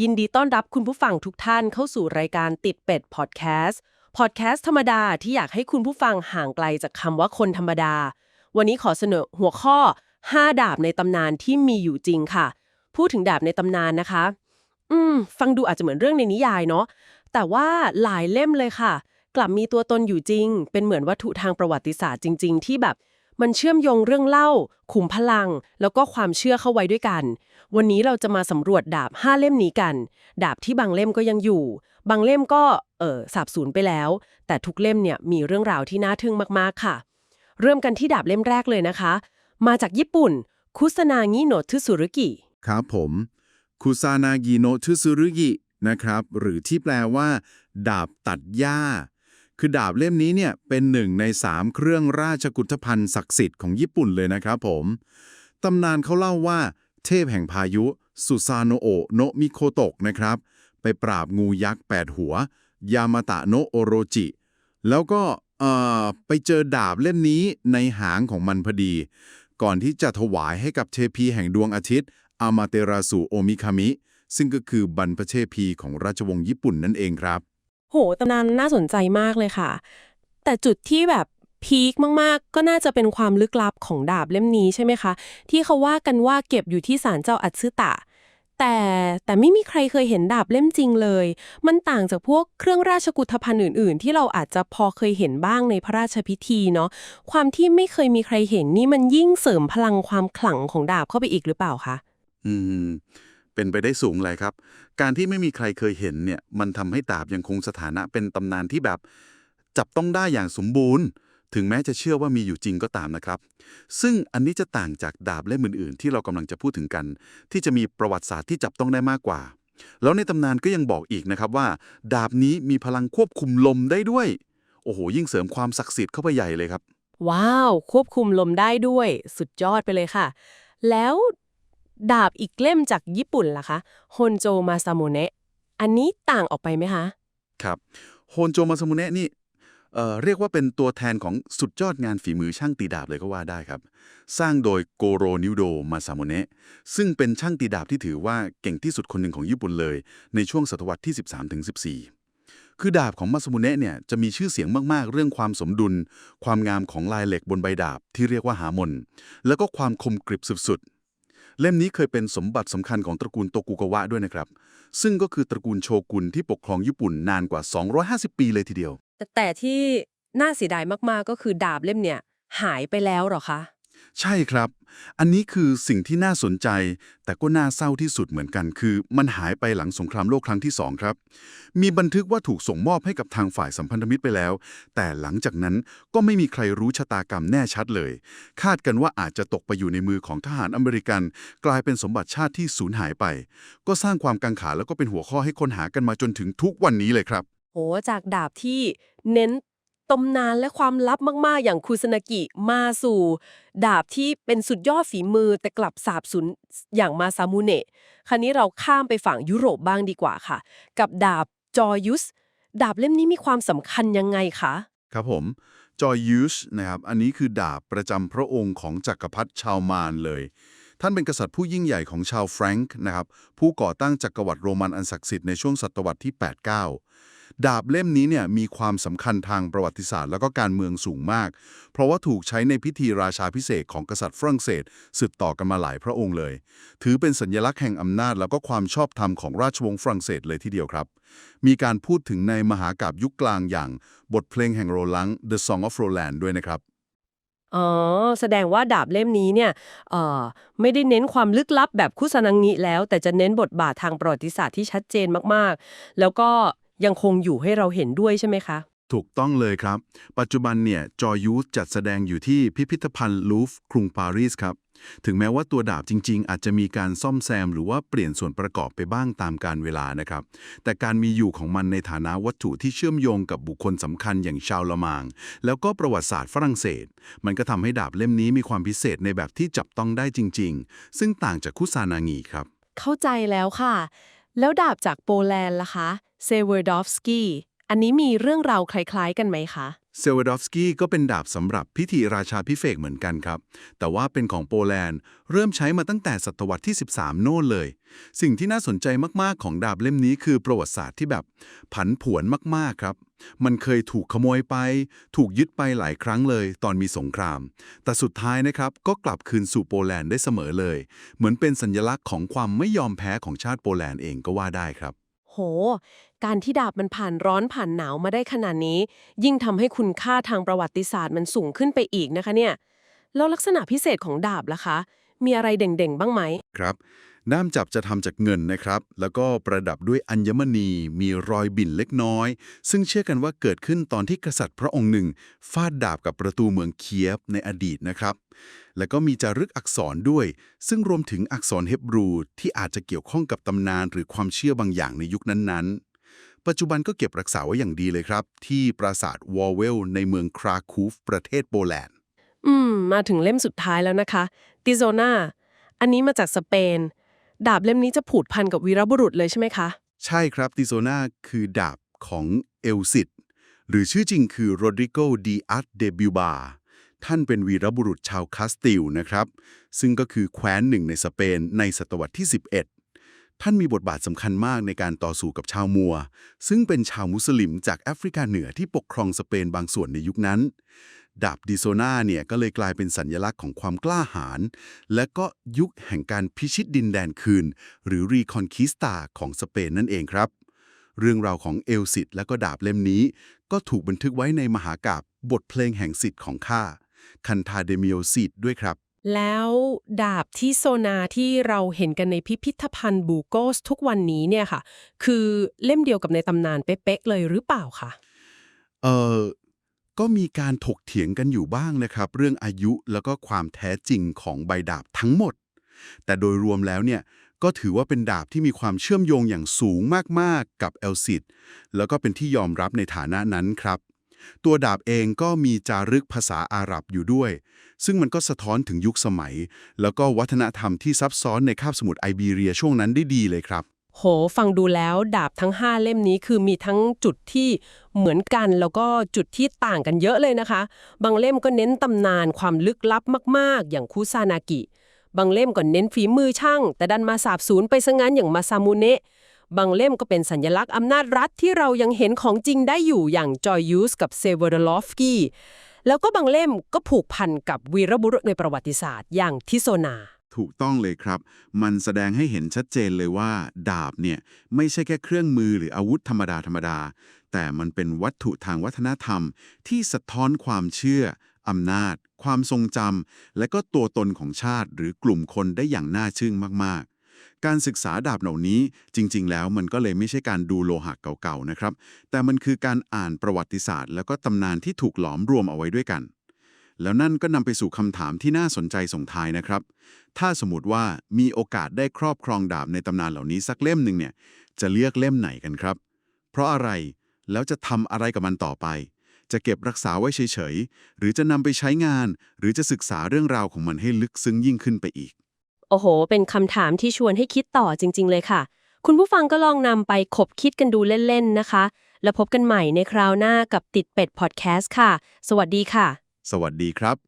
ยินดีต้อนรับคุณผู้ฟังทุกท่านเข้าสู่รายการติดเป็ดพอดแคสต์พอดแคสต์ธรรมดาที่อยากให้คุณผู้ฟังห่างไกลจากคำว่าคนธรรมดา วันนี้ขอเสนอหัวข้อ 5 ดาบในตำนานที่มีอยู่จริงค่ะ พูดถึงดาบในตำนานนะคะ อืม ฟังดูอาจจะเหมือนเรื่องในนิยายเนาะแต่ว่าหลายเล่มเลยค่ะ กลับมีตัวตนอยู่จริง เป็นเหมือนวัตถุทางประวัติศาสตร์จริง ๆ ที่แบบมันเชื่อมโยงเรื่องเล่า ขุมพลัง แล้วก็ความเชื่อเข้าไว้ด้วยกัน วันนี้เราจะมาสำรวจดาบ 5 เล่มนี้กัน ดาบที่บางเล่มก็ยังอยู่ บางเล่มก็เออสาบสูญไปแล้ว แต่ทุกเล่มเนี่ยมีเรื่องราวที่น่าทึ่งมากๆค่ะ เริ่มกันที่ดาบเล่มแรกเลยนะคะ มาจากญี่ปุ่น คุสนางิโนทึสุรุกิ ครับผม คุซานากิโนะทึซุรุกินะครับ หรือที่แปลว่า ดาบตัดหญ้า คือดาบเล่มนี้เนี่ยเป็นหนึ่งในสามเครื่องราชกุฏภัณฑ์ศักดิ์สิทธิ์ของญี่ปุ่นเลยนะครับผม ตำนานเขาเล่าว่า เทพแห่งพายุสุซาโนโอโนมิโคโตะนะครับ ไปปราบงูยักษ์แปดหัว ยามาตะโนโอโรจิ แล้วก็เอ่อไปเจอดาบเล่มนี้ในหางของมันพอดี ก่อนที่จะถวายให้กับเทพีแห่งดวงอาทิตย์ อามาเตราสุโอมิคามิ ซึ่งก็คือบรรพเทพีของราชวงศ์ญี่ปุ่นนั่นเองครับ โหตำนานน่าสนใจมากเลยค่ะ แต่จุดที่แบบ พีคมากๆ ก็น่าจะเป็นความลึกลับของดาบเล่มนี้ใช่ไหมคะ ที่เขาว่ากันว่าเก็บอยู่ที่ศาลเจ้าอัตสึตะ แต่แต่ไม่มีใครเคยเห็นดาบเล่มจริงเลย มันต่างจากพวกเครื่องราชกุฏภัณฑ์อื่น ๆ ที่เราอาจจะพอเคยเห็นบ้างในพระราชพิธีเนาะความที่ไม่เคยมีใครเห็นนี่มันยิ่งเสริมพลังความขลังของดาบเข้าไปอีกหรือเปล่าคะอืมเป็นไปได้สูงเลยครับ การที่ไม่มีใครเคยเห็นเนี่ย มันทำให้ดาบยังคงสถานะเป็นตำนานที่แบบ จับต้องได้อย่างสมบูรณ์ ถึงแม้จะเชื่อว่ามีอยู่จริงก็ตามนะครับ ซึ่งอันนี้จะต่างจากดาบเล่มอื่นๆ ที่เรากำลังจะพูดถึงกัน ที่จะมีประวัติศาสตร์ที่จับต้องได้มากกว่า แล้วในตำนานก็ยังบอกอีกนะครับว่า ดาบนี้มีพลังควบคุมลมได้ด้วย โอ้โห ยิ่งเสริมความศักดิ์สิทธิ์เข้าไปใหญ่เลยครับ ว้าว ควบคุมลมได้ด้วย สุดยอดไปเลยค่ะ แล้วดาบอีกเล่มจากญี่ปุ่นล่ะคะฮอนโจมาซาโมเนะอันนี้ต่างออกไปไหมคะ ครับโฮนโจมาสมุเนะนี่ เอ่อเรียกว่าเป็นตัวแทนของสุดยอดงานฝีมือช่างตีดาบเลยก็ว่าได้ครับ สร้างโดยโกโรนิวโดมาซามุเนะซึ่งเป็นช่างตีดาบที่ถือว่าเก่งที่สุดคนหนึ่งของญี่ปุ่นเลย ในช่วงศตวรรษที่ 13-14 คือดาบของมาซามุเนะเนี่ยจะมีชื่อเสียงมากๆ เรื่องความสมดุล ความงามของลายเหล็กบนใบดาบที่เรียกว่าหามน แล้วก็ความคมกริบสุดๆ เล่มนี้เคยเป็นสมบัติสำคัญของตระกูลโตกุกาวะด้วยนะครับ ซึ่งก็คือตระกูลโชกุนที่ปกครองญี่ปุ่นนานกว่า 250 ปีเลยทีเดียว แต่แต่ที่น่าเสียดายมากๆก็คือดาบเล่มเนี่ยหายไปแล้วเหรอคะ ใช่ครับ อันนี้คือสิ่งที่น่าสนใจ แต่ก็น่าเศร้าที่สุดเหมือนกัน คือมันหายไปหลังสงครามโลกครั้งที่สองครับ มีบันทึกว่าถูกส่งมอบให้กับทางฝ่ายสัมพันธมิตรไปแล้ว แต่หลังจากนั้นก็ไม่มีใครรู้ชะตากรรมแน่ชัดเลย คาดกันว่าอาจจะตกไปอยู่ในมือของทหารอเมริกัน กลายเป็นสมบัติชาติที่สูญหายไป ก็สร้างความกังขาแล้วก็เป็นหัวข้อให้ค้นหากันมาจนถึงทุกวันนี้เลยครับ จากดาบที่เน้นตำนานและความลับมากๆ อย่างคุซนากิมาสู่ ดาบที่เป็นสุดยอดฝีมือแต่กลับสาบสูญอย่างมาซามูเนะคราวนี้เราข้ามไปฝั่งยุโรปบ้างดีกว่าค่ะ กับดาบจอยุสดาบเล่มนี้มีความสำคัญยังไงคะ ครับผม จอยยูชนะครับ อันนี้คือดาบประจำพระองค์ของจักรพรรดิชาวมารเลย ท่านเป็นกษัตริย์ผู้ยิ่งใหญ่ของชาวแฟรงก์นะครับ ผู้ก่อตั้งจักรวรรดิโรมันอันศักดิ์สิทธิ์ในช่วงศตวรรษที่ 8-9 ดาบเล่มนี้เนี่ยมีความสำคัญทางประวัติศาสตร์ แล้วก็การเมืองสูงมาก เพราะว่าถูกใช้ในพิธีราชาพิเศษของกษัตริย์ฝรั่งเศสสืบต่อกันมาหลายพระองค์เลย ถือเป็นสัญลักษณ์แห่งอำนาจ แล้วก็ความชอบธรรมของราชวงศ์ฝรั่งเศสเลยทีเดียวครับ มีการพูดถึงในมหากาบยุคกลางอย่างบทเพลงแห่งโรลัง The Song of Roland ด้วยนะครับอ๋อ แสดงว่าดาบเล่มนี้เนี่ยเอ่อไม่ได้เน้นความลึกลับแบบคุซานังงิแล้ว แต่จะเน้นบทบาททางประวัติศาสตร์ที่ชัดเจนมากๆ แล้วก็ ยังคงอยู่ให้เราเห็นด้วยใช่ไหมคะ ถูกต้องเลยครับ ปัจจุบันเนี่ย จอยูธจัดแสดงอยู่ที่พิพิธภัณฑ์ลูฟร์กรุงปารีสครับ ถึงแม้ว่าตัวดาบจริง ๆ อาจจะมีการซ่อมแซม หรือว่าเปลี่ยนส่วนประกอบไปบ้างตามการเวลานะครับ แต่การมีอยู่ของมันในฐานะวัตถุที่เชื่อมโยงกับบุคคลสำคัญอย่างชาวละมาง แล้วก็ประวัติศาสตร์ฝรั่งเศส มันก็ทำให้ดาบเล่มนี้มีความพิเศษในแบบที่จับต้องได้จริง ๆ ซึ่งต่างจากคุซานางีครับ เข้าใจแล้วค่ะ แล้วดาบจากโปแลนด์ล่ะคะ เซเวอร์ดอฟสกี้อันนี้มีเรื่องราวคล้ายๆกันไหมคะ เซลวอร์ดอฟสกี้ก็เป็นดาบสำหรับพิธีราชาพิเศษเหมือนกันครับ แต่ว่าเป็นของโปแลนด์ เริ่มใช้มาตั้งแต่ศตวรรษที่ 13 โน่นเลย สิ่งที่น่าสนใจมากๆของดาบเล่มนี้คือประวัติศาสตร์ที่แบบ ผันผวนมากๆครับ มันเคยถูกขโมยไป ถูกยึดไปหลายครั้งเลย ตอนมีสงคราม แต่สุดท้ายนะครับก็กลับคืนสู่โปแลนด์ได้เสมอเลย เหมือนเป็นสัญลักษณ์ของความไม่ยอมแพ้ของชาติโปแลนด์เองก็ว่าได้ครับ ห การที่ดาบมันผ่านร้อนผ่านหนาวมาได้ขนาดนี้ ยิ่งทำให้คุณค่าทางประวัติศาสตร์มันสูงขึ้นไปอีกนะคะเนี่ย แล้วลักษณะพิเศษของดาบล่ะคะ มีอะไรเด่งๆ บ้างไหมครับด้ามจับจะทำจากเงินนะครับ แล้วก็ประดับด้วยอัญมณีมีรอยบิ่นเล็กน้อย ซึ่งเชื่อกันว่าเกิดขึ้นตอนที่กษัตริย์พระองค์หนึ่ง ฟาดดาบกับประตูเมืองเคียฟในอดีตนะครับ แล้วก็มีจารึกอักษรด้วย ซึ่งรวมถึงอักษรเฮบรูที่อาจจะเกี่ยวข้องกับตำนานหรือความเชื่อบางอย่างในยุคนั้นๆ ปัจจุบันก็เก็บรักษาไว้อย่างดีเลยครับ ที่ปราสาทวอลเวลในเมืองคราคูฟประเทศโปแลนด์อืม มาถึงเล่มสุดท้ายแล้วนะคะติโซนาอันนี้มาจากสเปน ดาบเล่มนี้จะผูดพันกับวีรบุรุษเลยใช่ไหมคะ ใช่ครับติโซนาคือดาบของเอลซิดหรือชื่อจริงคือโรดริโกดีอาร์ตเดบิวบาท่านเป็นวีรบุรุษชาวคาสติลนะครับ ซึ่งก็คือแคว้นหนึ่งในสเปนในศตวรรษที่ 11 ท่านมีบทบาทสำคัญมากในการต่อสู้กับชาวมัว ซึ่งเป็นชาวมุสลิมจากแอฟริกาเหนือที่ปกครองสเปนบางส่วนในยุคนั้น ดาบดิโซนาเนี่ยก็เลยกลายเป็นสัญลักษณ์ของความกล้าหาญและก็ยุคแห่งการพิชิตดินแดนคืน หรือรีคอนคิสตาของสเปนนั่นเองครับ เรื่องราวของเอลซิดและก็ดาบเล่มนี้ ก็ถูกบันทึกไว้ในมหากาบทบทเพลงแห่งสิทธิ์ของข้าคันทาเดมิโอซิดด้วยครับ แล้วดาบที่โซนาที่เราเห็นกันในพิพิธภัณฑ์บูโกสทุกวันนี้เนี่ยค่ะ คือเล่มเดียวกับในตำนานเป๊ะๆเลยหรือเปล่าคะเออ ก็มีการถกเถียงกันอยู่บ้างนะครับ เรื่องอายุแล้วก็ความแท้จริงของใบดาบทั้งหมด แต่โดยรวมแล้วเนี่ยก็ถือว่าเป็นดาบที่มีความเชื่อมโยงอย่างสูงมากๆกับเอลซิดแล้วก็เป็นที่ยอมรับในฐานะนั้นครับ ตัวดาบเองก็มีจารึกภาษาอาหรับอยู่ด้วย ซึ่งมันก็สะท้อนถึงยุคสมัย แล้วก็วัฒนธรรมที่ซับซ้อนในคาบสมุทรไอเบีเรียช่วงนั้นได้ดีเลยครับ โห ฟังดูแล้วดาบทั้ง 5 เล่มนี้คือมีทั้งจุดที่เหมือนกันแล้วก็จุดที่ต่างกันเยอะเลยนะคะ บางเล่มก็เน้นตำนานความลึกลับมาก ๆ อย่างคุซานากิ บางเล่มก็เน้นฝีมือช่าง แต่ดันมาสาบสูญไปซะงั้นอย่างมาซามุเนะบางเล่มก็เป็นสัญลักษณ์อำนาจรัฐที่เรายังเห็นของจริงได้อยู่อย่างจอยยูสกับเซเวอร์ลอฟกี้แล้วก็บางเล่มก็ผูกพันกับวีรบุรุษในประวัติศาสตร์อย่างทิโซนา ถูกต้องเลยครับ มันแสดงให้เห็นชัดเจนเลยว่า ดาบเนี่ยไม่ใช่แค่เครื่องมือหรืออาวุธธรรมดาธรรมดา แต่มันเป็นวัตถุทางวัฒนธรรม ที่สะท้อนความเชื่ออำนาจ ความทรงจำและก็ตัวตนของชาติหรือกลุ่มคนได้อย่างน่าชื่งมากๆการศึกษาดาบเหล่านี้จริง ๆ แล้วมันก็เลยไม่ใช่การดูโลหะเก่าๆนะครับ แต่มันคือการอ่านประวัติศาสตร์ แล้วก็ตำนานที่ถูกหลอมรวมเอาไว้ด้วยกัน แล้วนั่นก็นำไปสู่คำถามที่น่าสนใจส่งท้ายนะครับ ถ้าสมมติว่ามีโอกาสได้ครอบครองดาบในตำนานเหล่านี้สักเล่มหนึ่งเนี่ย จะเลือกเล่มไหนกันครับ เพราะอะไร แล้วจะทำอะไรกับมันต่อไป จะเก็บรักษาไว้เฉยๆ หรือจะนำไปใช้งาน หรือจะศึกษาเรื่องราวของมันให้ลึกซึ้งยิ่งขึ้นไปอีก โอ้โห เป็นคำถามที่ชวนให้คิดต่อจริง ๆ เลยค่ะ คุณผู้ฟังก็ลองนำไปคบคิดกันดูเล่นๆนะคะ แล้วพบกันใหม่ในคราวหน้ากับติดเป็ดพอดแคสต์ค่ะ สวัสดีค่ะ สวัสดีครับ